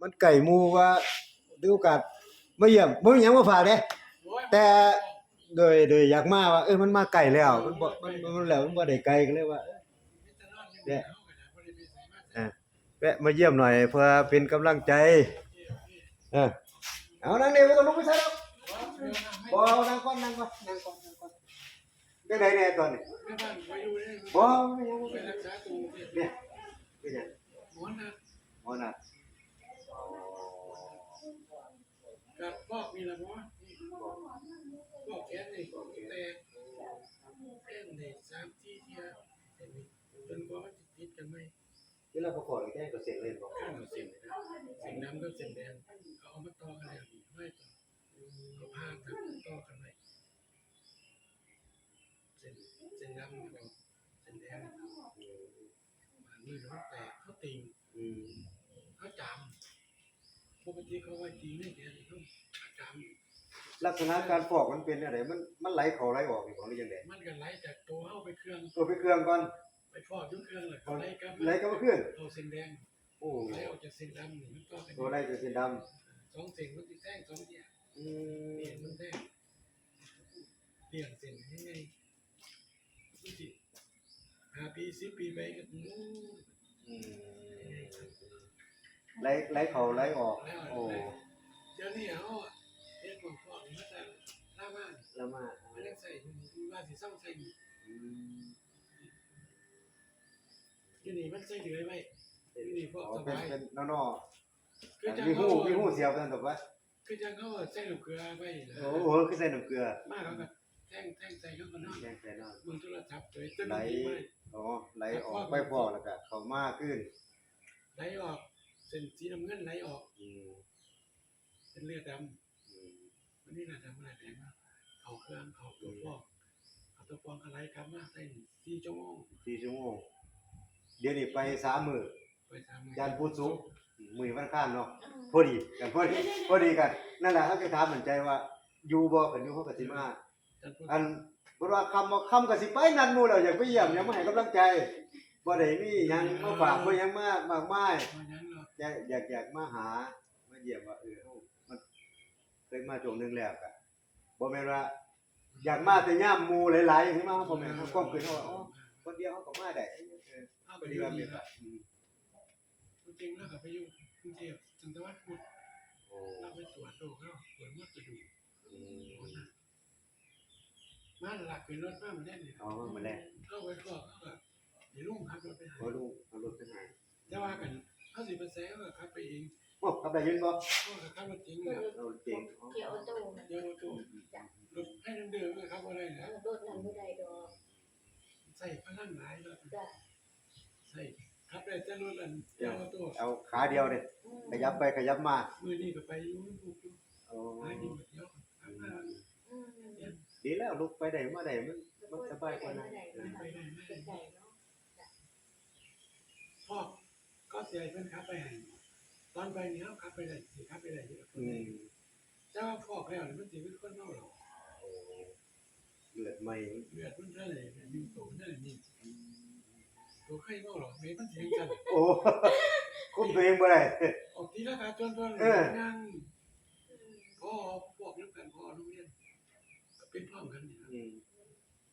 มันไก่หมู่ว่าถือโอกาสมาเยี่ยมบ่มีหยังมาฝากเด้แต่โดยโดยอยากมาว่าเออมันมาไกลแล้วมันบ่มันมันมันแล้วมันบ่ได้ไกลก็เลยว่าเนี่ยอะแวะมาเยี่ยมหน่อยเพื่อเป็นกำลังใจเออเอานั่งนี่บ่ต้องลุกไปซะแล้วบ่เอานั่งก่อนนั่งก่อนนั่งก่อนนั่งก่อนเป็นไดแน่ตอนนี้บ่ไม่ยังบ่เนี่ยเป็นหยังหมอนัดกับพอ กมีละมั้งพอกแขนนี่พอกแต่แขนนี่สามที่เทียจนกว่ามันจะติดกันไหมเวลาประกอบนี่แจ้งตัวเสร็จเลยบ่ข้างกับเส้นนะเส้นดำกับเส้นแดงเอามาต่อกันแล้วไม่ต่อเอาผ้ากับต่อกันไว้เส้นเส้นดำกับเส้นแดงมันนี่ร้อนแตกเขาติงอืมเขาจามปกติเขาไว้ตีไม่แก่เขาจาม ลักษณะการฟอกมันเป็นอะไรมันมันไหลเข้าไหลออกนี่บ่หรือจังได๋มันก็ไหลจากตัวเข้าไปเครื่อง ตัวไปเครื่องก่อนไปฟอกอยุ่เครื่องเลยเขาไหลกับไหลเข้ามาเครื่องเอาเส้นแดงโอ้ไหลออกจากเส้นดำนี่มันก็เป็นตัวไหลจะสีดำสองเส้นมันติดแท่งสองเดียอืมเปลี่ยนมันแท่งเปลี่ยนเส้นยังไงมันสิห้าปีสิบปีไปก็โอ้อืมไหลไหลเข้าไหลออกแล้วโอ้เดี๋ยวนี้เขา เรียกของฟอกนี่มันจะล่าบ้านแล้วมามันยังใส่อยู่นี่ว่าสิซ่อมใส่อืมอยู่นี่มันใส่เดือยไว้อยู่นี่พวกอ๋อสเป็นบายเป็นนอคือจังมีเขาหูมีหูเสียวกันถูกปะคือจังเขาใส่ลูกเกลือไว้นะโอ้โหคือใส่หน้ำเกลือมากเขาก็แท่งแท่งใส่เข้ามาเนาะแกงใส่นอนมึงโทรศัพท์เลยต้นไหลนี้ไม่อ๋อไหลออกไปฟอกแล้วก็เขามากขึ้นไหลออกเส้นสีน้ำเงินไหลออกอืมเป็นเลือดดำ วันนี้น่าจะเมื่อไหร่แดงมาเขาเครื่องเขาตัวฟอกเขาตัวฟองอะไรครับมาใส่สี่ชั่วโมงสี่ชั่วโมงเดี๋ยวนี้ไปสามมื้อไปสามยานพุธสุกร์มื้อวันอังคารเนาะพอดีกันพอดีพอดีกันนั่นแหละเขาจะถามเหมือนใจว่าอยู่บ่กันอยู่เขาก็สิมาจันทร์พุธอันบ่ว่าคำบ่คำก็สิไปนั่นหมู่แล้วอยากไปเยี่ยมอยากมาให้กำลังใจบ่ได้มีหยังมาฝากบ่หยังมามากมายวันนั้นเราอยากอยากอยากมาหามาเยี่ยมว่าเออ เคยมาช่วงหนึงแล้วก็บ่แม่นว่า อยากมาแต่ย่ามหมู่หลายๆอย่างที่มาบ่แม่นเขาความคิดเขาว่าอ๋อคนเดียวเขาก็มาได้เออเข้าไปอดีดูว่ามีนี่แบบอืมจริงแล้วก็ไปอยู่กรุงเทพจังหวัดพุทธโอ้เราไปตรวจโรคเขาตรวจมดกระดูกอืมมาหลักเป็นรถมาเหมือนเล่นเลยเอามาแล้วเข้าไปก็เขาแบบเดี๋ยวลุงขับรถไปหาบ่รู้เอารถไปหาจะว่ากันเขาสิบเปอร์เซ็นต์ก็ขับไปเอง โอ้ขับได้ยินบ่เขาก็ขับรถจริงคือนะเอาเจ๋งอ๋อเกี่ยวตู้นะเดี๋ยวตัวรถให้เดิมๆก็ขับอะไรนะรถนั้นไม่ได้ดอกใส่พลังหลายรถจ้ะใส่ขับได้แต่รถอันเดียวตัวเอาขาเดียวเด้ขยับไปขยับมามือนี่ก็ไปอยู่ถูกอยู่โอ้หากินเดียวขับมาอืมดีแล้วลุกไปได้มาได้มันมันสบายกว่านั้นไม่ได้ไปไม่ได้ได้ไม่เป็นได้ใจเนาะพ่อก็เสียเพื่อนขับไปให้ ตอนไปเนี้ยขับไปได้สิขับไปได้เยอะอืมเจ้าพ่อแล้วมันสิเป็นคนเมาหรอกโอ้เลือดใหม่เลือดมันเท่าไหร่มีโตนั่นนี่ตัวใครเมาหรอกเมย์มันเสียงกันโอ้คุมตัวเองบ่ได้ ออกทีละการจนจนงานพ่อพวกนักการพ่อโรงเรียนเป็นพ่อกันนี่อืม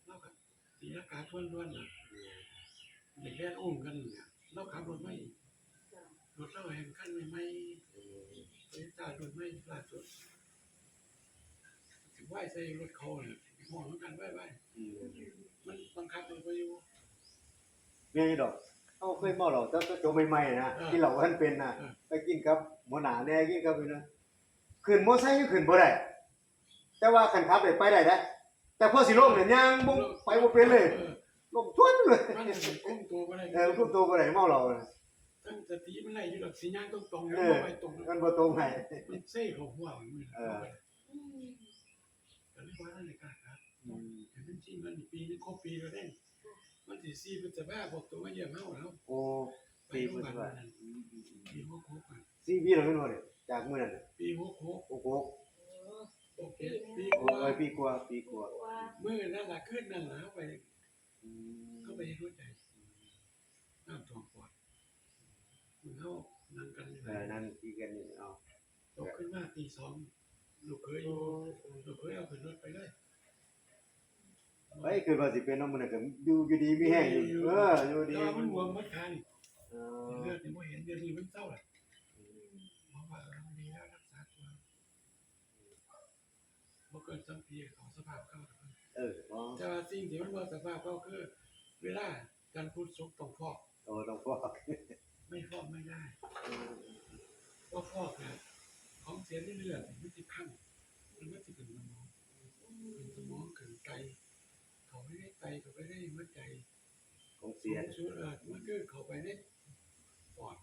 เรากับทีละการทวนทวนน่ะเด็กแก่อุ้มกันเนี่ยเราขับรถไม่ รถเราแห่งขั้นไม่ไม่อืมไปจ่ารถไม่ล่าสุดไหวใส่รถเขาเนี่ยมองกันไหวไหวอืมมันบังคับมันไปอยู่มีดอกเอาเคยเมาเหล้าแต่ตัวใหม่ๆนะเออกินเหล้าทันเป็นนะไปกินกับหมอหนาแน่กินกับนี่นะขึ้นมอไซค์ก็ขึ้นบ่ได้แต่ว่าคันขับได้ไปได้นะแต่พอสิลงเนี่ยยังบ่ไปบ่เป็นเลยออลงทวนเลยมันคุ้มตัวไปได้เออคุ้มตัวบ่ได้เมาเหล้าน่ะ ตั้งสติมันไหลอยู่หลักสีย่างตรงตรงเอๆอไปตรงมันบ่ตรงให้มันเซ่เขาหัวมันเอออืมแต่ไม่ว่านั่นเลยครับอืมแต่มันจริงมันปีนึงครบปีแล้วได้มันสิสี่พฤษภาบอกตัวว่าเยี่ยมเฮาแล้วโอ้ไปปีโรพุ่งพนยาบาว่าลนั่นปีหกหกอะซีบีเราไม่รู้เนี่ยจากมื้อนั้นน่ะปีหกหกโอ้โหโอ้โอเคปีโอ้กว่ายปีกว่าปีกว่าว่าเมื่อนั่นละขึ้นนั่นละเข้าไปอืมเข้าไปรู้ใจน้ำท่วมปอด มันเข้านั่งกันอยู่เออนั่นที่กันนี่ตกขึ้นมาตีสองลูกเคยอยู่ลูกเคยเอาขึ้นรถไปเลยเฮ้ยคือว่าสิเป็นน้องมันน่ะก็อยู่อยู่ดีมีแห้งอยู่เอออยู่ดีแต่ว่ามันบวมมันคันเออเลือดนี่บ่เห็นเดือนนี้มันเศร้าแหละเพราะว่ามันมีแล้วรักษาตัวบ่เกินสามปีของสภาพเก่าเอออ๋อแต่ว่าสิ่งที่มันบ่สภาพเก่าคือ เวลาการพูดสุกต้องฟอกโอ้ต้องฟอก ไม่ฟอกไม่ได้เพราะฟอกนี่ยของเสียเลือดมันสิพังมันก็สิขึ้นสมองขึ้นสมองขึ้นไตเขาไม่ได้ไตเขาไม่ได้หัวใจของเสียสูดเออมันคือเข้าไปในปอด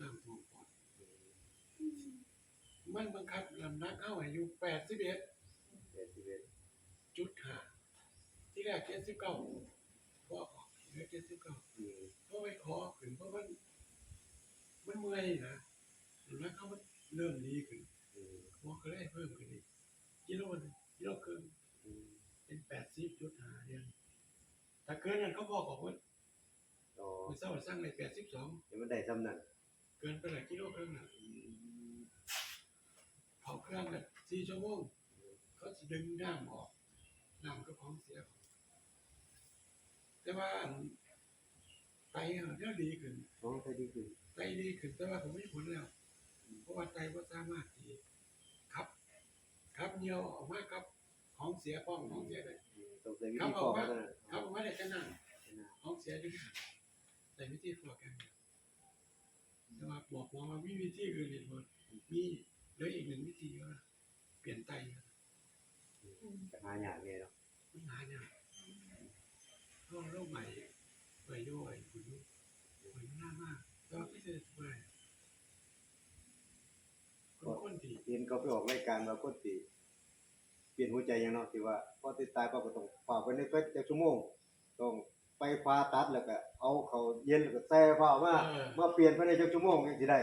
น้ำท่วมปอดมันบังคับลำนักเข้าอายุแปดสิบเอ็ดเสียชีวิตจุดห้าที่แรกเจ็ดสิบเก้าพอออกเหลือเจ็ดสิบเก้า อืม เพราะไปขอขึ้นเพราะมันมันเมื่ อยนะลำนักเข้ามันเริ่มดีขึ้นอืมหมอก็เลยเพิ่มขึ้นอีกกิโลหนึงกิโลเกินอืมเป็นแปดสิบจุดห้าเดือนถ้าเกินนั้นเขาบอกบอกว่าอ๋อมันเศร้าสร้างเลยแปดสิบสองเดี๋ยวมันได้ซ้ำนั่นเกินไปหลายกิโลครึ่งน่ะเผาเครื่องกันสี่ชั่วโมงเขาจะดึงน้ำออกน้ำก็ของเสีย แต่ว่าอันไตอะเนี่ยดีขึ้นอ๋อใช่ดีขึ้น ไตดีขึ้นแต่ว่าผมไม่ผลแล้ว เพราะว่าไตก็สามารถที่ขับขับเหนียวออกมาครับ ของเสียป้องของเสียได้อืมต้องใช้วิธีฟอกเท่านั้นขับออกมาได้แค่นั้นของเสียดีแต่วิธีฟอกกันเนี่ยแต่ว่าบอกหมอว่ามีวิธีอื่นอีกหมดมีเหลืออีกหนึ่งวิธีว่าเปลี่ยนไตครับจะหาอย่างนี้เนาะปัญหาเนี่ยโรคโรคใหม่ไปด้วยคุณลูกคุณหน้ามากแล้วพี่จะช่วยคนคนดีเห็นเขาไปออกรายการว่าคนสิเปลี่ยนหัวใจยังเนาะที่ว่าพอติดตายปั๊บก็ต้องฝากไว้ในเฟซจักชั่วโมงต้องไปผ่าตัดแล้วก็เอาเขาเย็นแล้วก็แซ่ผ้ามามาเปลี่ยนภายในจักชั่วโมงจังสิได้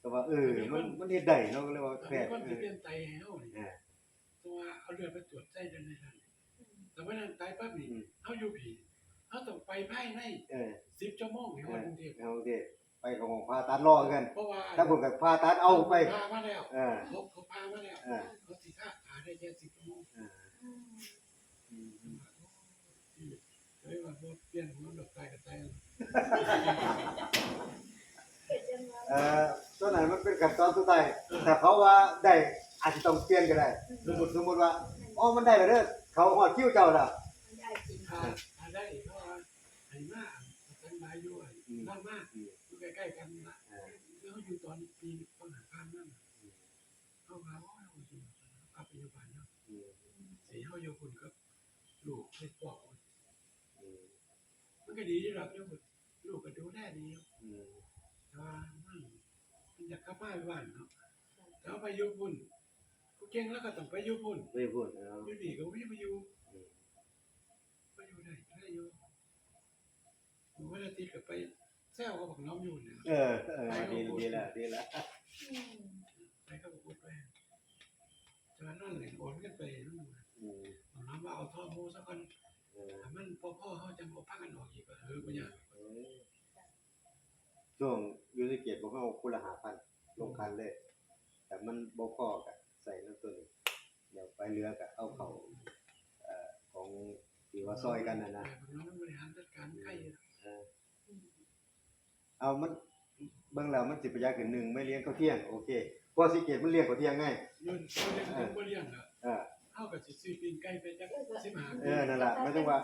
แต่ว่าเออมันมันเฮ็ดได้เนาะก็เลยว่าแพแต่ทย์คนเอที่อเปลี่ยนไตให้เขาเอเนี่ยอตัวเอาเลือดไปตรวจไตเดินในนั้นแต่เมื่อนั้นไตปั๊บนี่อืมเขาอยู่ผีเขาต้องไปภายในเออสิบชั่วโมงในวันกรุงเทพเอาโอเค ไปของของผ่าตัดรอกันเพราะว่าถ้าผมกับผ่าตัดเอาไป พามาแล้วเออ เขาเขาพามาแล้วเออเขาสิท่าหาได้แค่สิบชั่วโมงเอออืมเฮ้ยว่าพวกเปลี่ยนหัวดอกไตกับไตเอ่อตัวไหนมันเป็นขั้นตอนสุดท้ายแต่เขาว่าได้อาจจะต้องเปลี่ยนก็ได้ สมมติสมมติว่าอ๋อมันได้แล้วเด้อเขาฮอดคิวเจ้าแล้วมันได้จริงถ้าถ้าได้เขาว่าไอ้มากสันบายด้วยนั่นมากอยู่ ใกล้ๆกันนะแล้วอยู่ตอนปีต้นหาข้ามนั่นเขาเขาเขาอยู่กลับไปอยู่บ้านเนาะสีเขาอยู่คุณก็ลูกเล็กบอกมันก็ดีที่เราอยู่ลูกก็ดูแลดีแต่ว่ามันอยากกลับบ้านบ้านเนาะแล้วไปอยู่พุ่นกูเก่งแล้วก็ต้องไปอยู่พุ่นไม่พูดเอออยู่ดีก็วิ่งไปอยู่ไปอยู่ได้ได้อยู่ผมว่าติดกับไป แซวกับบอกน้องอยู่เนี่ยเออเออดีดีแล้วดีแล้วไปก็บอกพูดไปจะนั่นเลยโอนกันไปนู่นอืมบอกน้องว่าเอาท่อมูสักคนเออถ้ามันพ่อพ่อเขาจะเอาพักกันออกอีกเออปัญญาเออช่วงยูนิเกตบอกว่าเอาคุณละหาพันลงคันเลย แต่มันบ่พอกับใส่น้ำตัวนี้เดี๋ยวไปเรือกับเอาเขาเอ่อของที่ว่าซอยกันน่ะนะน้องมันบริหารจัดการใกล้ เออ เอามันเบิ่งแล้วมันสิประหยัดขึ้นหนึ่งไม่เลี้ยงข้าวเที่ยงโอเคพอสิเกตมันเลี้ยงข้าวเที่ยงง่ายยืนเขาเลี้ยงเขาก็เลี้ยงอะเออเข้ากับสิซื้อปีนไก่ไปจักสิบห้าเออนั่นล่ะไม่ต้องว่า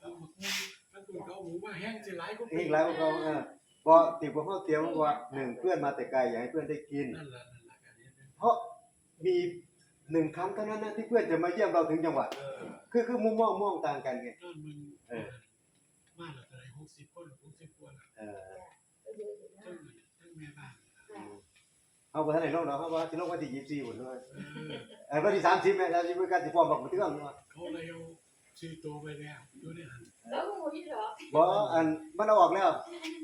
แล้วหมกมูถ้าคุณเขาหมูมาแห้งสิหลายก็เองแล้วเขาเออบ่ติพวกเขาเตรียมว่าหนึ่งเพื่อนมาแต่ไกลอยากให้เพื่อนได้กิน นั่นแหละนั่นแหละกันนี้เพราะมีหนึ่งครั้งเท่านั้นนะที่เพื่อนจะมาเยี่ยมเราถึงจังหวัด เออคือคือมุมมองมองต่างกันไงนั่นมันเออมาละเท่าไหร่หกสิบคนหรือหกสิบคนละ เออ ทั้งทั้งแม่บ้าน เอาไปทางไหนลงเนาะเขาว่าสิลงวันที่ยี่สิบสี่หมดเลยเออเออวันที่สามสิบแม่สามสิบเป็นการสิฟ้องบอกมาถึงเนาะเขาเลยเอาซื้อตัวไปแล้วอยู่ในหันแล้วหมูยี่หรอบ่อันมันเอาออกแล้ว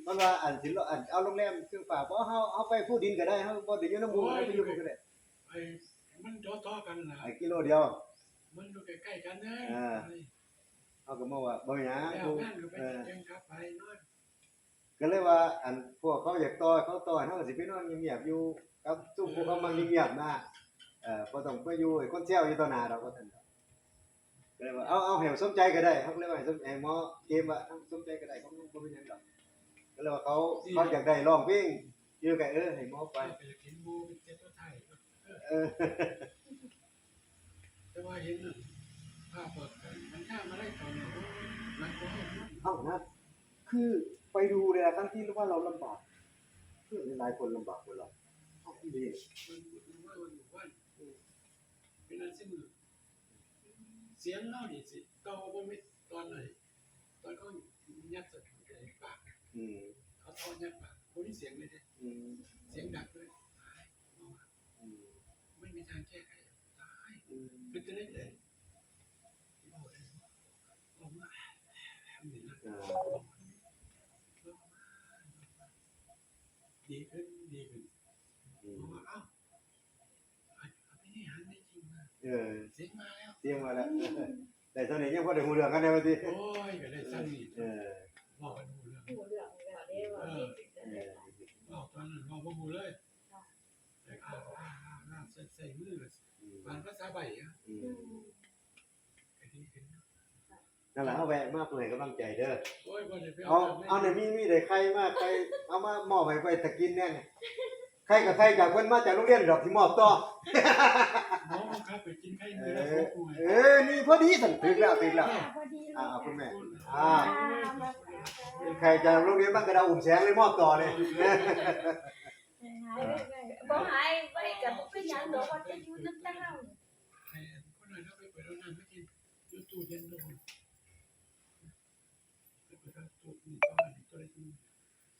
มันว่าอันสิอันเอาโรงแรมเครื่องฝากบ่เฮาเฮาไปผู้ดินก็ได้เฮาบ่ได้อยู่น้ำหมู่ไปอยู่ก็ได้ไอ้มันจ่อต่อกันนะไอ้กิโลเดียว มันอยู่ใกล้ๆกันนะเฮาก็มาว่าบ่หยังแล้วผู้งานก็ไปเออเชิงครับไปนอนก็เลยว่าอันพวกเขาอยากต่อเขาต่อเฮาก็สิไปนอนเงียบๆอยู่ ครับซุ่มพวกเขามาเงียบๆนะเอ่อบ่ต้องไปอยู่ไอ้คนเซี่ยวอยู่ต่อหน้าดอกว่าซั่นก็เลยว่าเอาเอาให้สมใจก็ได้เขาก็เลยว่าให้สมให้หมอเกมว่าเอาสมใจก็ได้เขาบ่เป็นหยังดอกก็เลยว่าเขาเขาอยากได้ร้องเพลงอยู่ก็เออให้หมอไปไปไปเห็นโมเป็นเจ้าตัวไทยเออแต่ว่าเห็นน่ะภาพเปิดกันมันข้ามมาได้ตอนนี้มันก็ให้มันเอ้านะคือไปดูเลยทั้งที่รู้ว่าเราลำบากเพื่อนหลายคนลำบากกว่าเรา เอ้าดีมันมันว่ามันว่าเป็นอันสิ้นมือเสียงเล่าดีสิโตว่าไม่ตอนไหนตอนเขายัดใส่ปากอืมเขาทอดยัดปากคนที่เสียงเลยเนี่ยเสียงดังด้วยตายไม่มีทางแก้ไขตายมเป็นจะได้เลยบอกเลยบอกว่าทำอย่างนั้น อ่า ดีขึ้นดีขึ้น อื บอ ม กว่าเอ้าไอ้ไม่ได้หันได้จริงนะ เออเสียงมาแล้ว เตรียมมาแล้วแต่ตอนนี้ยังพอได้หูเรื่องกันได้บ่ติโอ้ยก็ได้สั้นนี่เออบอกกันหูเรื่องหูเหลืองแล้วเด้ว่าที่สิเออบอกตอนนั้นบอกว่าหูเลยแต่ข้าวอ้าอ้าใส่ใส่มือเลยอืมผ่านภาษาใบอะอืมไอ้ที่เห็นนั่นแหละเอาแวะมาเพื่อให้กำลังใจเด้อโอ้ยบ่ได้ไปเอาเอาเนี่ยมีมีได้ใครมาใครเอามามอบให้ไปตะกินแน่เนี่ยใครกับใครจากเพิ่นมาจากโรงเรียนดอกที่มอบต่อหมอบังคับ ไปกินไข่เอมือแล้วอป่วยเออ นี่พอดีสั่นถึงแล้วถึงแล้ว พอดีเลยอ่าคุณแม่อ่าใครจากโรงเรียนบ้านกระดาอุ่มแสงเลยมอบต่อเลยหายเลยบ่หายไว้กับบ่เป็นหยังดอกว่าจะอยู่นำตาเฮาให้คนหน่อยเราไปเปิดน้ำไม่กินยูตู้เย็นโดนไปเปิดตู้นี่ก็อันนี้ตัวเล็กนี่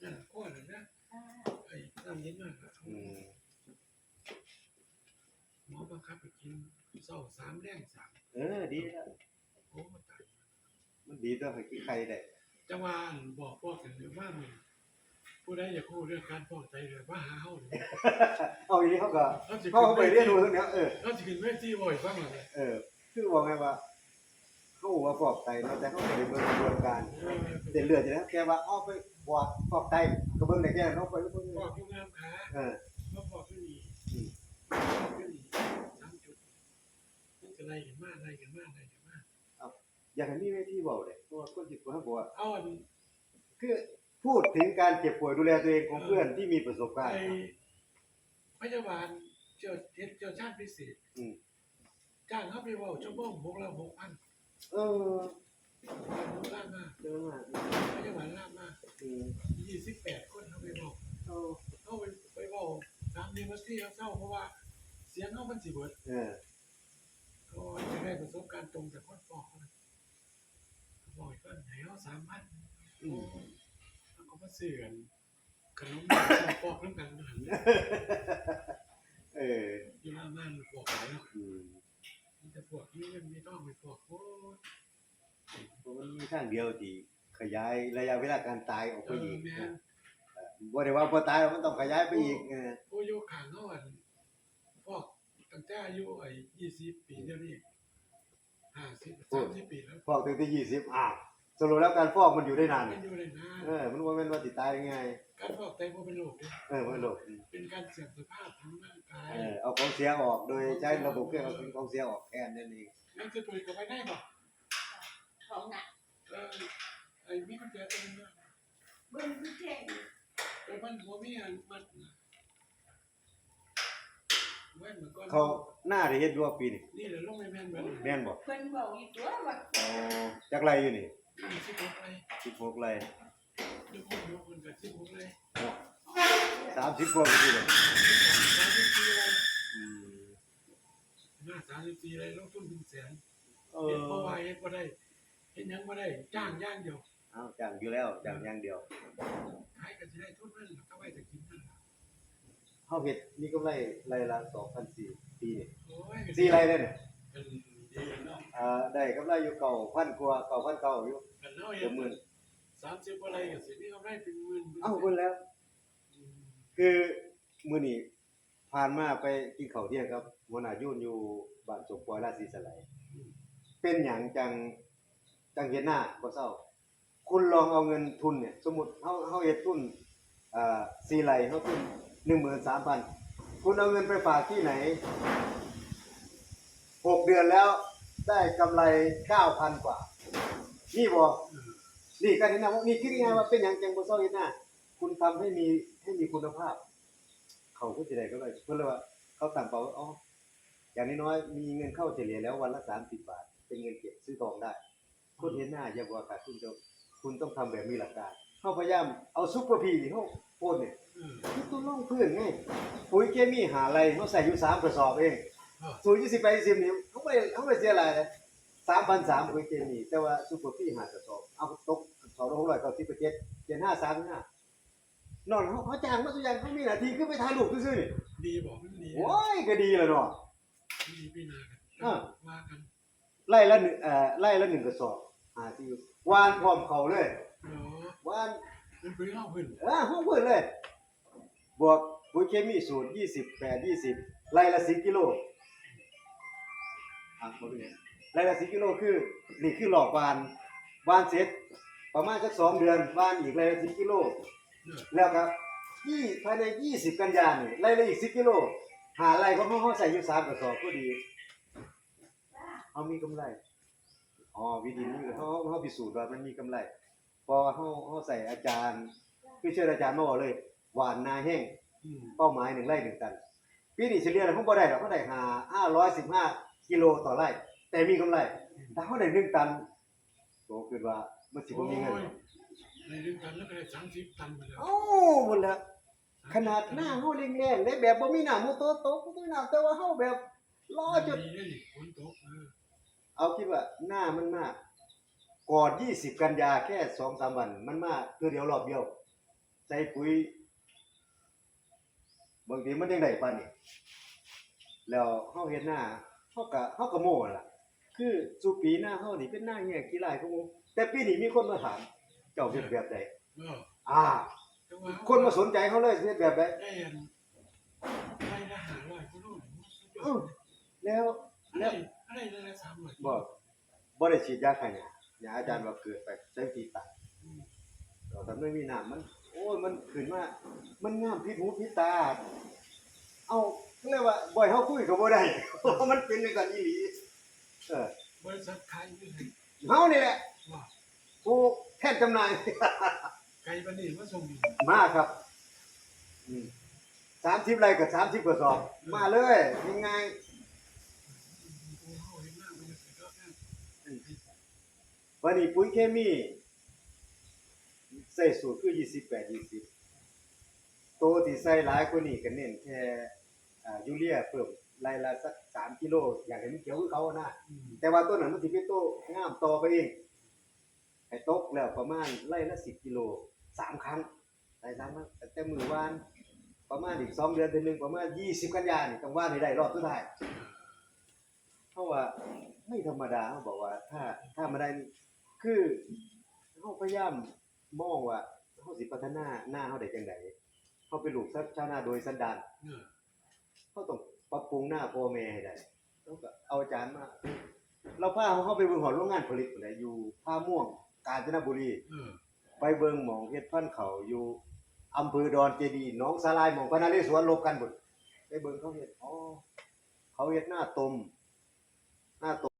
นั่นก้อนนะอ่าไอ้น้ำเย็นมากอะอืมหมอบังคับไปกิน เศร้าสามแรงสามเออ ดีแล้วโอ้ตายมันดีตัวให้กินใครได้จังหวะบอกพวกกันเลยว่ามึงผู้ใดอยากพูดเรื่องการฟอกไตเลยว่าหาเฮาเลยเอาอย่างนี้เขาก็เขาสิเขาก็ไปเรียนรู้ตรงเนี้ยเออเขาสิขึ้นเวทีบ่อยฟังเลยเออ คือว่าไงว่าเขาบอกว่าฟอกไตเนาะแต่เขาไม่ได้เบิ่งกระบวนการเออเส้นเลือดอยู่แล้วแกว่าเอาไปฟอกฟอกไตก็เบิ่งได้แค่นั้นเนาะไปเบิ่งฟอกอยู่งามขาเออมาฟอกอยู่นี่ อืม ฟอกอยู่นี่สามจุด มันจะไล่กันมากไล่กันมากไล่กันมากอยากให้มีเวทีเว้าเลยเพราะว่าคนที่ป่วยเขาบอกว่าเอาอันคือพูดถึงการเจ็บป่วยดูแลตัวเองของเพื่อนที่มีประสบการณ์ไอ้พยาบาลเจ้าเฮ็ดเจ้าชาติพิเศษอืมจ้างเขาไปเว้าชั่วโมงหกละหกพันเออล่ามมาเยอะมากพยาบาลล่ามมาอืมยี่สิบแปดคนเขาไปเว้าเอาเขาไปไปเว้าตามนิวที่เขาเศร้าเพราะว่าเสียงเขามันสิเบิดเออ ก็จะได้ประสบการณ์ตรงจากคนฟอกนะบอกอีกว่าให้เขาสามพันอืมแล้วก็มาซื้อกันขนมฟอกน้ำกันหันเอออยู่หน้าบ้านฟอกไปเนาะอืมมีแต่พวกนี้มันไม่ต้องไปฟอกโอ้ยเพราะมันมีทางเดียวที่ขยายระยะเวลาการตายออกเอไปออีกแม่นะบ่ได้ว่าพอตายแล้วมันต้องขยายไปอีกเออผู้อยู่ข้างเขาอันฟอก ตั้งแต่อายุไอ้ยี่สิบปีเดี๋ยวนี้ห้าสิบสามสิบปีแล้วฟอกถึงที่20อ้าวสรุปแล้วการฟอกมันอยู่ได้นานมันอยู่ได้นานเออมันบ่แม่นว่าสิตายง่ายการฟอกไตบ่เป็นโรคเด้เออมันโลกเป็นการเสื่อมสภาพทางร่างกายเออเอาของเสียออกโดยใช้ระบบเครื่องเอาของเสียออกแทนนั่นเองนั่นจะตุยกับไปได้บ่ของน่ะเออไอ้มีคนเจอตัวนึงเบิ่งคือแจ้งแต่มันหัวมีอันมัน เว้นเหมือนก่อนเขาหน้าได้เฮ็ดอยู่ว่าปีนี่นี่แหละลงไม่แม่นเหมือนแม่นบ่เพิ่นเว้าอยู่ตัวว่าอ๋อจักไรอยู่นี่นี่สิบหกไร16ไรยกคนยกคนกับสิบหกไร30กว่าปีเลยสามสิบสี่ไรอืมหน้าสามสิบสี่ไรลงทุนเป็นแสนเอเห็นเพราะอว่าเฮ็ดบ่ได้เฮ็ดหยังบ่ได้จ้างย่างเดียวเอาจ้างอยู่แล้วจ้างอย่างเดียวขายก็สิได้ทุนนั่นก็ไว้จะกินนั่นล่ะ เฮาเฮ็ดมีกำไรไรละ2,400ปีนี่โอ้ยสี่ไรเลยเนี่ยเป็นดีเนาะอ่าได้กำไรอยู่เก่าพันกว่าเก่าพันเก่าอยู่กันเนาะเกืเฮ็อบดหมื่นสามสิบกว่าไรก็สิมีกำไรเป็นหมื่นเอ้าเพิ่นแล้ว คือมื้อนี้ผ่านมาไปกินข้าวเที่ยงครับหัวหน้ายุ่นอยู่บ้านสมปอยราชสีสไลยเป็นหยังจังจังเฮ็ดหน้าบ่เซาคุณลองเอาเงินทุนเนี่ย สมมุติเฮาเฮาเฮ็ดทุนอ่า4ไร่เฮาทุน 13,000คุณเอาเงินไปฝากที่ไหนหกเดือนแล้วได้กำไรเก้าพันกว่า นี่บอเออนี่การเห็นหน้าว่านี่คิดยังไงว่าเป็นอย่างจังบ่เศร้าเห็นหน้าคุณทำให้มีให้มีคุณภาพ เขาก็จะได้ก็เลยเพื่อเลยว่าเขาตั้งเป้าว่าอ๋ออย่างน้อยๆมีเงินเข้าเฉลี่ยแล้ววันละสามสิบบาท เป็นเงินเก็บซื้อทองได้คุณเห็นหน้าอย่าบอกขาดคุณจะคุณต้องทำแบบมีหลักการเขาพยายามเอาซุปเปอร์พีเขา พดเนี่ยเออคือตัวล่องพื้นไงปุ๋ยเคมีหาอะไรเขาใส่อยู่สามกระสอบเองอ่าสูตรยี่สิบไปยี่สิบนี่เขาไม่เขาไม่เสียอะไรเลยสามพันสามปุ๋ยเคมีแต่ว่าซุปเปอร์พีหากระสอบเอาตกสองร้อยเก้าสิบเปอร์เซ็นต์เจ็ดห้าสามห้านอนเขาเขาจ้างมาตัวอย่างเขามีหน้าที่คือไปถ่ายรูปซื่อๆนี่ดีบอกมันดีโอ้ยก็ดีแล้วเนาะดีพี่นากันอ่าว่ากันไล่ละหนึ่งเอ่อไล่ละหนึ่งกระสอบหาที่วานพร้อมเขาเลยเนาะวาน เป็นไปเข้าขึ้นเออห้องพื้นเลย บวกปุ๋ยเคมีสูตรยี่สิบแปดยี่สิบไล่ละสิบกิโลอะบ่เป็นไงไล่ละสิบกิโลคือนี่คือหลอกวานวานเสร็จประมาณสักสองเดือนวานอีกไล่ละสิบกิโลเออแล้วครับยี่ภายในยี่สิบกันยานี่ไล่ละอีกสิบกิโล หาไล่ของเขาเขาใส่อยู่สามกระสอบก็ดีเขามีกำไร อ๋อวิธีนี้เขาเขาพิสูจน์ว่ามันมีกำไร พอเขาเขาใส่อาจารย์คือเชิญอาจารย์มาบอกเลย หวานนาแห้งอืมเป้าหมายหนึ่งไร่หนึ่งตันปีนี้เฉลี่ยแล้วเขาบ่ได้หรอกเขาได้หาห้าร้อยสิบห้ากิโลต่อไร่ แต่มีกำไรถ้าเขาได้หนึ่งตันโตคือว่ามันสิบ่มีเงินหรอกในเรื่องกันแล้วก็ได้สามสิบตันไปแล้วเอ้าหมดแล้วขนาดหน้าเฮาแรงๆได้แบบบ่มีน้ำมูโตโตบ่มีน้ำแต่ว่าเฮาแบบรอจนดีได้ดิฝนตกเออเอาคิดว่าหน้ามันมาก ก่อน20กันยาแค่2-3วัน มันมาคือเดียวรอบเดียว ใส่ปุ๋ยบางทีมันยังได้ปานนี้แล้วเฮาเฮ็ดหน้าเฮาก็เฮาก็โม่ล่ะ คือสุปีหน้าเฮานี่เป็นหน้าแง่กี่หลายของหมู่แต่ปีนี้มีคนมาถาม เจ้าเฮ็ดแบบใดเอออ่า แต่ว่าคนมาสนใจเขาเลยเฮ็ดแบบใดได้อันได้ละหาร้อยก็รู้สุดยเอ้าอดแล้ว อะไรแล้วอะไรได้ละสามร้อยบ่บ่ได้ฉีดยาฆ่าหญ้า หญ้าอาจารย์ว่าเกิดไปใช้ปีตัดอืมเราทำไม่มีน้ำมัน โอ้ยมันขึ้นมามันงามพิษหูพิษตา เอาเรียกว่าบ่อยเฮาคุยก็บ่ได้เพราะมันเป็นในกันอีหลีเออบริษัทขายอยู่ไหนเฮานี่แหละว่าผู้แทนจำหน่าย ไก่ปานนี้มาส่งดีมาครับอืม30ไร่กับ30กระสอบ มาเลยง่าย โอ้โหเห็นหน้ามันจะเกิดแล้วเนี่ย ๆ วันนี้ปุ๋ยเคมีใส่สูตรคือ28 20โตที่ใส่หลายกว่านี้ก็เน้นแค่อ่ายูเรียเพิ่มไร่ละสัก3กิโล อยากให้มันเขียวคือเขานะอืมแต่ว่าตัวนั้นมันสิเป็นตัวงามต่อไปเองให้ตกแล้วประมาณไร่ละสิบกิโลสามครั้งได้สามครั้งแต่มือวาน ประมาณอีกสองเดือนเดือนหนึ่งประมาณยี่สิบกันยานี่ต้องว่านให้ได้รอบสุดท้ายเพราะว่าไม่ธรรมดาเขาบอกว่าถ้าถ้ามาได้นี่ คือเขาพยายามมองว่าเขาสิพัฒนาหน้าเขาได้จังไดเขาเป็นลูกชาวนาโดยสันดานเออเขาต้องปรับปรุงหน้าพ่อแม่ให้ได้แล้วก็เอาอาจารย์มา เราพาเขาเข้าไปเบิ่งหอโรงงานผลิตพุ่นแหละอยู่ท่าม่วงกาญจนบุรีเออไปเบิ่งหมองเฮ็ดพันธุ์เขาวอยู่อำเภอดอนเจดีย์หนองสาลายหมองพระนเรศวรลบกันพุ่นไปเบิ่งเขาเฮ็ดอ๋อเขาเฮ็ดหน้าตมหน้าตม